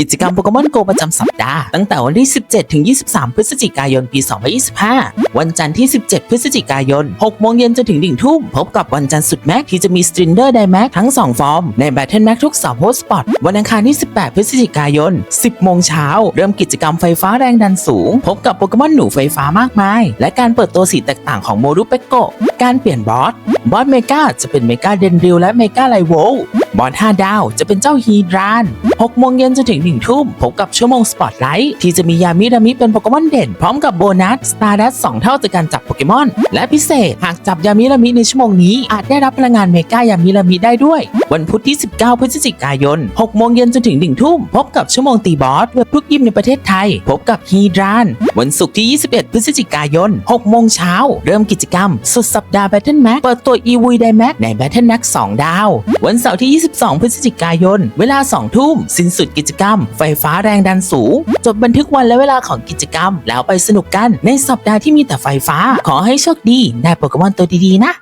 กิจกรรมโปเกมอนโกประจำสัปดาห์ ตั้งแต่วันที่ 17 ถึง 23 พฤศจิกายน ปี 2025 วันจันทร์ที่ 17 พฤศจิกายน 6 โมงเย็นจนถึง1ทุ่ม พบกับวันจันทร์สุดแม็กที่จะมีสตรินเดอร์ไดแม็กทั้ง 2 ฟอร์ม ในแบทเทิลแม็กทุกเสาร์โฮสปอตวันอังคารที่ 18 พฤศจิกายน 10 โมงเช้า เริ่มกิจกรรมไฟฟ้าแรงดันสูง พบกับโปเกมอนหนูไฟฟ้ามากมาย และการเปิดตัวสีแตกต่างของโมรูเปโกการเปลี่ยนบอส บอสเมกาจะเป็นเมกาเดนริลและเมกาไลโว บอส5ดาวจะเป็นเจ้าฮีดราน6โมงเย็นจนถึง1ทุ่มพบกับชั่วโมงสปอตไลท์ที่จะมียามิรามิเป็นโปเกมอนเด่น พร้อมกับโบนัสสตาร์ดัส2เท่าจากการจับโปเกมอน และพิเศษหากจับยามิรามิในชั่วโมงนี้อาจได้รับพลังงานเมกายามิรามิได้ด้วย วันพุธที่ 19 พฤศจิกายน6โมงเย็นจนถึง1ทุ่มพบกับชั่วโมงตีบอสเพื่อทุกยิมในประเทศไทย พบกับฮีดราน วันศุกร์ที่ 21 พฤศจิกายน6โมงเช้าเริ่มกิจกรรม สุดสัปดาห์ Battle Max เปิดตัว e v ีไดแม็กใน Battle Max 2ดาว วันเสาร์ที่22 พฤศจิกายน เวลา 2 ทุ่ม สิ้นสุดกิจกรรม ไฟฟ้าแรงดันสูง จดบันทึกวันและเวลาของกิจกรรม แล้วไปสนุกกันในสัปดาห์ที่มีแต่ไฟฟ้า ขอให้โชคดีได้โปเกมอนตัวดีๆนะ